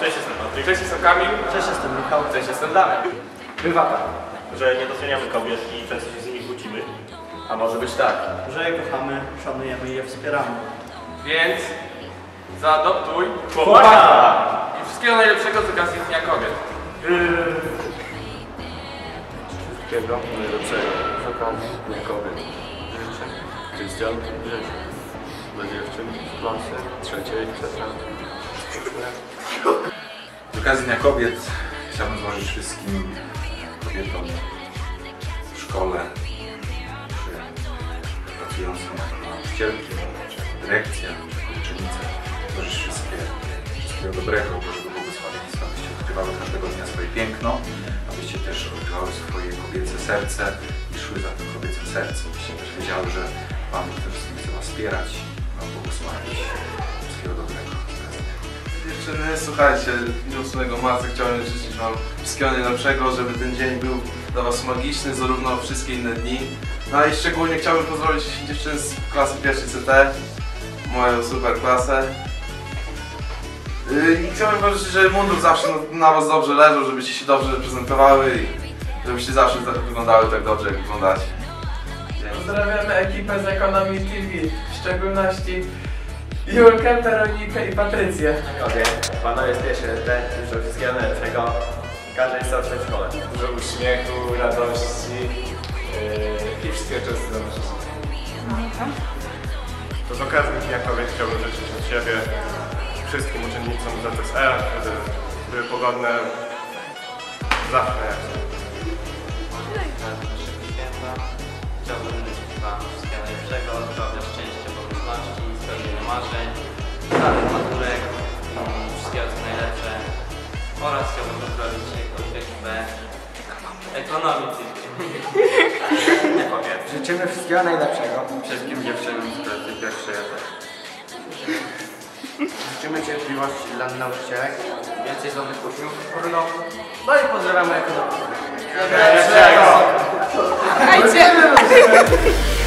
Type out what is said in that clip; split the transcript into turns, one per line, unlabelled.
Cześć, jestem Patryk.
Cześć, jestem Kamil.
Cześć, jestem Michał.
Cześć, jestem Damian. Bywa tak,
Że nie doceniamy kobiet i często się z nimi kłócimy.
a może być tak.
Że je kochamy, szanujemy i je wspieramy.
Więc zaadoptuj
Chłopaka!
I wszystkiego najlepszego z okazji Dnia Kobiet.
Wszystkiego najlepszego z okazji Dnia Kobiet. Życzę Krystian Grzesiu. Dla dziewczyn z klasy trzeciej etc.
Z okazji Dnia Kobiet chciałbym złożyć wszystkim kobietom w szkole, czy pracującym jako nauczycielki, dyrekcja, uczennice, złożyć wszystkie, wszystkiego dobrego, Bożego błogosławieństwa, abyście odkrywały każdego dnia swoje piękno, abyście też odkrywały swoje kobiece serce i szły za tym kobiecym sercem, abyście też wiedziały, że Pan przede wszystkim chce Was wspierać, Wam błogosławić. Wszystkiego dobrego.
Dziewczyny, słuchajcie, w dniu 8 marca chciałem życzyć Wam wszystkiego najlepszego, żeby ten dzień był dla Was magiczny, zarówno wszystkie inne dni. No i szczególnie chciałbym pozdrowić dziewczyny z klasy pierwszej CT, moją super klasę. Yy, I chciałbym Wam życzyć, żeby mundur zawsze na- Was dobrze leżał, żebyście się dobrze prezentowały i żebyście zawsze wyglądały tak dobrze, jak wyglądacie.
Pozdrawiamy ekipę z Economy TV, w szczególności Julkę, Weronikę i Patrycję.
Panowie z pierwszej te, życzę wszystkiego najlepszego. Każdej starszej w szkole.
Dużo uśmiechu, radości yy, i wszystkiego, czego chcę życzyć.
To z okazji Dnia Kobiet chciałbym życzyć od siebie wszystkim uczennicom ZSE, żeby były pogodne zawsze.
Chciałbym życzyć Wam wszystkiego najlepszego, zdrowia, szczęścia, marzeń, danych maturek wszystkiego co najlepsze. Oraz chciałbym pozdrowić ekipę ekonomii
Kobiet. Życzymy wszystkiego najlepszego.
Wszystkim dziewczynom z klasy pierwszej
Życzymy cierpliwości dla nauczycielek, więcej zdolnych uczniów, no i pozdrawiamy ekonomię.
Najlepszego!